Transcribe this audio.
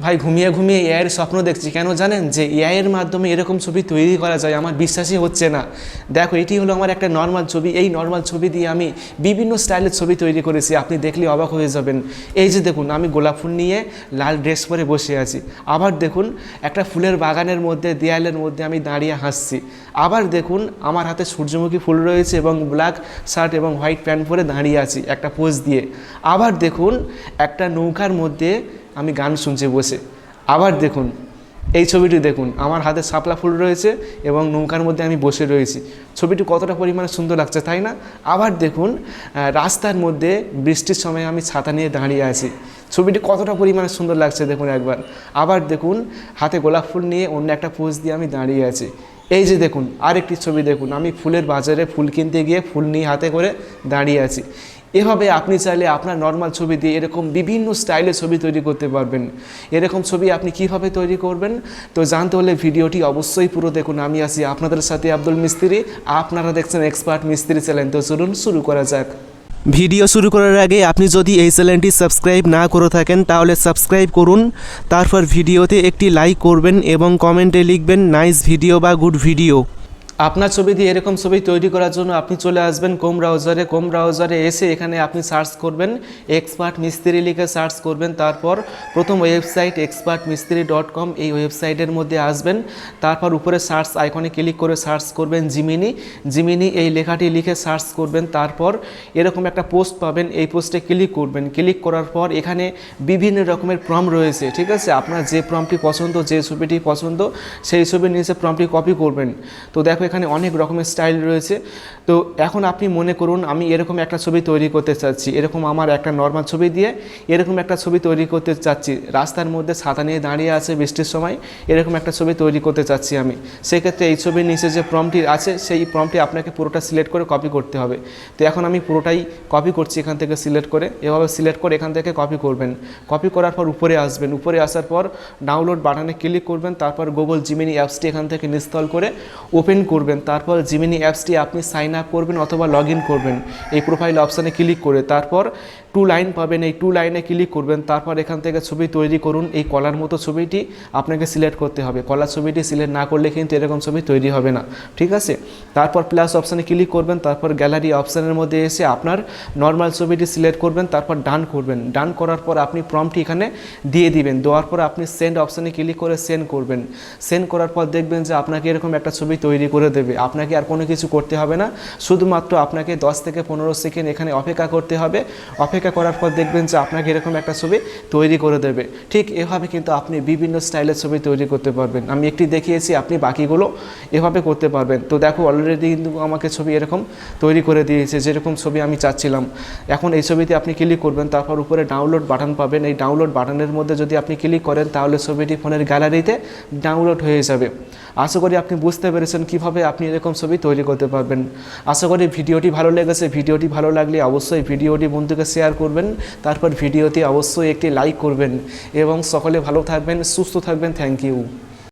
ভাই, ঘুমিয়ে ঘুমিয়ে এআইয়ের স্বপ্ন দেখছি। কেন জানেন? যে এআইয়ের মাধ্যমে এরকম ছবি তৈরি করা যায়, আমার বিশ্বাসই হচ্ছে না। দেখো, এটি হলো আমার একটা নর্মাল ছবি। এই নর্মাল ছবি দিয়ে আমি বিভিন্ন স্টাইলের ছবি তৈরি করেছি। আপনি দেখলে অবাক হয়ে যাবেন। এই যে দেখুন, আমি গোলাপ ফুল নিয়ে লাল ড্রেস পরে বসে আছি। আবার দেখুন, একটা ফুলের বাগানের মধ্যে, দেয়ালের মধ্যে আমি দাঁড়িয়ে হাসছি। আবার দেখুন, আমার হাতে সূর্যমুখী ফুল রয়েছে এবং ব্ল্যাক শার্ট এবং হোয়াইট প্যান্ট পরে দাঁড়িয়ে আছি একটা পোজ দিয়ে। আবার দেখুন, একটা নৌকার মধ্যে আমি গান শুনছি বসে। আবার দেখুন, এই ছবিটি দেখুন, আমার হাতে শাপলা ফুল রয়েছে এবং নৌকার মধ্যে আমি বসে রয়েছি। ছবিটি কতটা পরিমাণে সুন্দর লাগছে তাই না? আবার দেখুন রাস্তার মধ্যে বৃষ্টির সময় আমি ছাতা নিয়ে দাঁড়িয়ে আছি। ছবিটি কতটা পরিমাণে সুন্দর লাগছে দেখুন একবার। আবার দেখুন, হাতে গোলাপ ফুল নিয়ে অন্য একটা পোজ দিয়ে আমি দাঁড়িয়ে আছি। এই যে দেখুন, আরেকটি ছবি দেখুন, আমি ফুলের বাজারে ফুল কিনতে গিয়ে ফুল নিয়ে হাতে করে দাঁড়িয়ে আছি। এভাবে আপনি চাইলে আপনার নর্মাল ছবি দিয়ে এরকম বিভিন্ন স্টাইলে ছবি তৈরি করতে পারবেন। এরকম ছবি আপনি কীভাবে তৈরি করবেন? তো জানতে হলে ভিডিওটি অবশ্যই পুরো দেখুন। আমি আছি আপনাদের সাথে আব্দুল মিস্ত্রি। আপনারা দেখছেন এক্সপার্ট মিস্ত্রি চ্যানেল তো চলুন শুরু করা যাক। ভিডিও শুরু করার আগে আপনি যদি এই চ্যানেলটি সাবস্ক্রাইব না করে থাকেন, তাহলে সাবস্ক্রাইব করুন, তারপর ভিডিওতে একটি লাইক করবেন এবং কমেন্টে লিখবেন, নাইস ভিডিও বা গুড ভিডিও আপনার ছবি দিয়ে এরকম ছবি তৈরি করার জন্য আপনি চলে আসবেন কোম ব্রাউজারে কোম ব্রাউজারে এসে এখানে আপনি সার্চ করবেন এক্সপার্ট মিস্ত্রি লিখে সার্চ করবেন, তারপর প্রথম website expert Mistri dot com এই ওয়েবসাইটের মধ্যে আসবেন। তারপর উপরে সার্চ আইকনে ক্লিক করে সার্চ করবেন জিমিনি জিমিনি এই লেখাটি লিখে সার্চ করবেন, তারপর এরকম একটা পোস্ট পাবেন, এই পোস্টে ক্লিক করবেন। ক্লিক করার পর এখানে বিভিন্ন রকমের প্রম রয়েছে, ঠিক আছে? আপনার যে প্রমটি পছন্দ, যে ছবিটি পছন্দ, সেই ছবির নিচে প্রমটি কপি করবেন। তো দেখো এখানে অনেক রকমের স্টাইল রয়েছে। তো এখন আপনি মনে করুন, আমি এরকম একটা ছবি তৈরি করতে চাচ্ছি। এরকম আমার একটা নর্মাল ছবি দিয়ে এরকম একটা ছবি তৈরি করতে চাচ্ছি। রাস্তার মধ্যে ছাতা নিয়ে দাঁড়িয়ে আছে বৃষ্টির সময়, এরকম একটা ছবি তৈরি করতে চাচ্ছি আমি। সেক্ষেত্রে এই ছবির নিচে যে প্রমটি আছে, সেই প্রমটি আপনাকে পুরোটা সিলেক্ট করে কপি করতে হবে। তো এখন আমি পুরোটাই কপি করছি এখান থেকে সিলেক্ট করে। এভাবে সিলেক্ট করে এখান থেকে কপি করবেন। কপি করার পর উপরে আসবেন। উপরে আসার পর ডাউনলোড বাটনে ক্লিক করবেন। তারপর গুগল জিমিনি অ্যাপসটি এখান থেকে ইনস্টল করে ওপেন করবেন। তারপর জিমিনি অ্যাপসটি আপনি সাইন আপ করবেন অথবা লগ করবেন। এই প্রোফাইল অপশানে ক্লিক করে তারপর টু লাইন পাবেন, এই টু লাইনে ক্লিক করবেন, তারপর এখান থেকে ছবি তৈরি করুন, এই কলার মতো ছবিটি আপনাকে সিলেক্ট করতে হবে। কলার ছবিটি সিলেক্ট না করলে কিন্তু এরকম ছবি তৈরি হবে না, ঠিক আছে? তারপর প্লাস অপশানে ক্লিক করবেন, তারপর গ্যালারি অপশানের মধ্যে এসে আপনার নর্মাল ছবিটি সিলেক্ট করবেন, তারপর ডান করবেন। ডান করার পর আপনি প্রমটি এখানে দিয়ে দিবেন। দেওয়ার পর আপনি সেন্ড অপশানে ক্লিক করে সেন্ড করবেন। সেন্ড করার পর দেখবেন যে আপনাকে এরকম একটা ছবি তৈরি করে দেবে। আপনাকে আর কোনো কিছু করতে হবে না। শুধুমাত্র আপনাকে দশ থেকে পনেরো সেকেন্ড এখানে অপেক্ষা করতে হবে। অপেক্ষা করার পর দেখবেন যে আপনাকে এরকম একটা ছবি তৈরি করে দেবে। ঠিক এভাবে কিন্তু আপনি বিভিন্ন স্টাইলের ছবি তৈরি করতে পারবেন। আমি একটি দেখিয়েছি, আপনি বাকিগুলো এভাবে করতে পারবেন। তো দেখো অলরেডি কিন্তু আমাকে ছবি এরকম তৈরি করে দিয়েছে, যেরকম ছবি আমি চাচ্ছিলাম। এখন এই ছবিতে আপনি ক্লিক করবেন, তারপর উপরে ডাউনলোড বাটন পাবেন। এই ডাউনলোড বাটনের মধ্যে যদি আপনি ক্লিক করেন, তাহলে ছবিটি ফোনের গ্যালারিতে ডাউনলোড হয়ে যাবে। আশা করি আপনি বুঝতে পেরেছেন কীভাবে আপনি এরকম ছবি তৈরি করতে পারবেন। আশা করি ভিডিওটি ভালো লেগেছে। ভিডিওটি ভালো লাগলে অবশ্যই ভিডিওটি বন্ধুকে শেয়ার করবেন। তারপর ভিডিওতে অবশ্যই একটি লাইক করবেন। এবং সকলে ভালো থাকবেন, সুস্থ থাকবেন। Thank you